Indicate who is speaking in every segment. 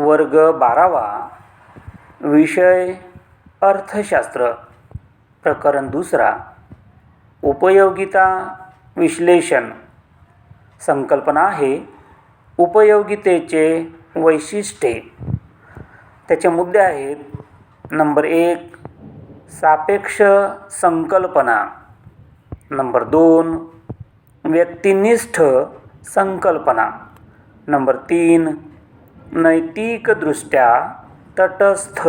Speaker 1: वर्ग बारावा विषय अर्थशास्त्र प्रकरण दुसरा उपयोगिता विश्लेषण. संकल्पना आहे उपयोगितेचे वैशिष्ट्ये. त्याचे मुद्दे आहेत नंबर एक सापेक्ष संकल्पना. नंबर दोन व्यक्तिनिष्ठ संकल्पना. नंबर तीन नैतिकदृष्ट्या तटस्थ.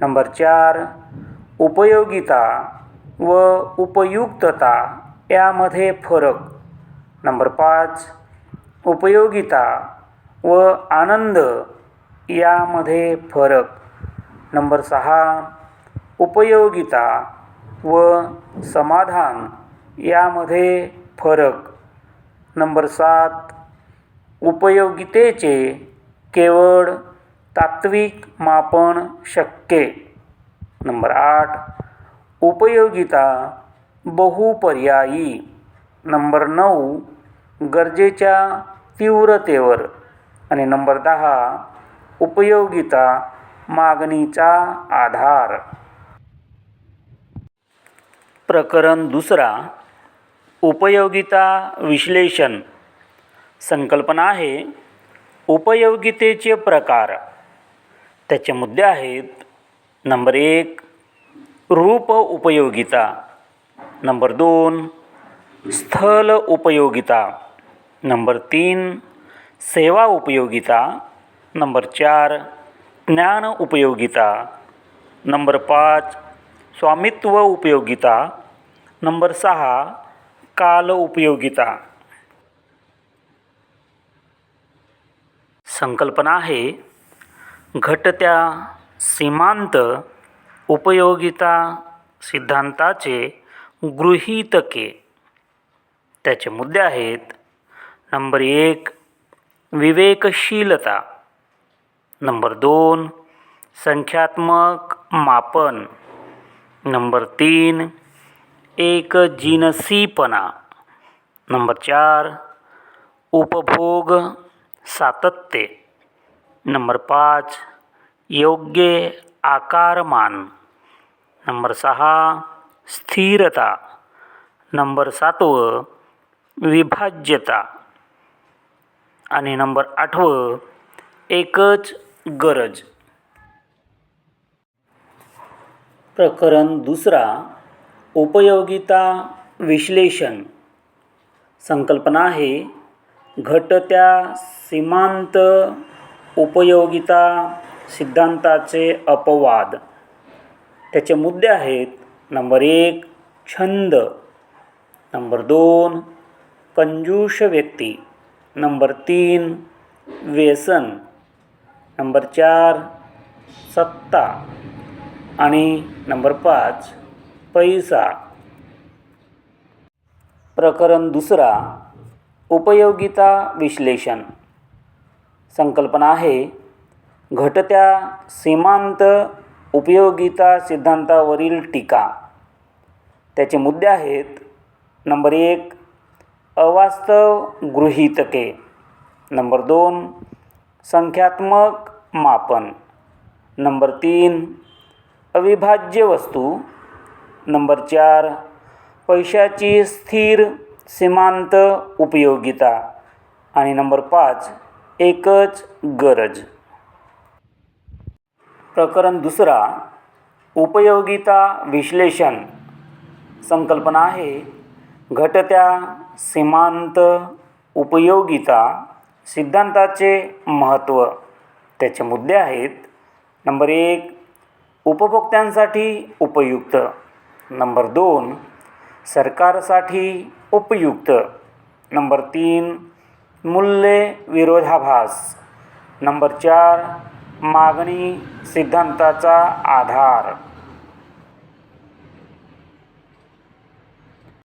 Speaker 1: नंबर चार उपयोगिता व उपयुक्तता यामध्ये फरक. नंबर पाच उपयोगिता व आनंद यामध्ये फरक. नंबर सहा उपयोगिता व समाधान यामध्ये फरक. नंबर सात उपयोगितेचे केवळ तात्विक मापन शक्य. नंबर आठ उपयोगिता बहुपर्यायी. नंबर नऊ गरजेच्या तीव्रतेवर. आणि नंबर दहा उपयोगिता मागणीचा आधार. प्रकरण दुसरा उपयोगिता विश्लेषण. संकल्पना आहे उपयोगितेचे प्रकार. त्याचे मुद्दे आहेत नंबर एक रूप उपयोगिता. नंबर दोन स्थल उपयोगिता. नंबर तीन सेवा उपयोगिता. नंबर चार ज्ञान उपयोगिता. नंबर पाच स्वामित्व उपयोगिता. नंबर सहा काल उपयोगिता. संकल्पना आहे घटत्या सीमांत उपयोगिता सिद्धांताचे गृहीतके त्याचे मुद्दे आहेत नंबर एक विवेकशीलता. नंबर दोन संख्यात्मक मापन. नंबर तीन एक जिनसीपणा नंबर चार उपभोग सातत्य. नंबर पाच योग्य आकारमान. नंबर सहा स्थिरता. नंबर सातवं विभाज्यता. आणि नंबर आठवं एकच गरज. प्रकरण दुसरा उपयोगिता विश्लेषण. संकल्पना आहे घटत्या सीमांत उपयोगिता सिद्धांताचे अपवाद. त्याचे मुद्दे आहेत नंबर एक छंद. नंबर दोन कंजूष व्यक्ती. नंबर तीन व्यसन. नंबर चार सत्ता. आणि नंबर पाच पैसा. प्रकरण दुसरा उपयोगिता विश्लेषण संकल्पना आहे. घटत्या सीमांत उपयोगिता सिद्धांतावरील टीका. त्याचे मुद्दे आहेत. नंबर एक अवास्तव गृहीतके. नंबर दोन संख्यात्मक मापन. नंबर तीन अविभाज्य वस्तू. नंबर चार पैशाची स्थिर सीमांत उपयोगिता. आणि नंबर पाच एकच गरज. प्रकरण दुसरा उपयोगिता विश्लेषण. संकल्पना आहे घटत्या सीमांत उपयोगिता सिद्धांताचे महत्त्व. त्याचे मुद्दे आहेत नंबर एक उपभोक्त्यांसाठी उपयुक्त. नंबर दोन सरकारसाठी उपयुक्त. नंबर तीन मूल्य विरोधाभास नंबर चार मागणी सिद्धांताचा आधार.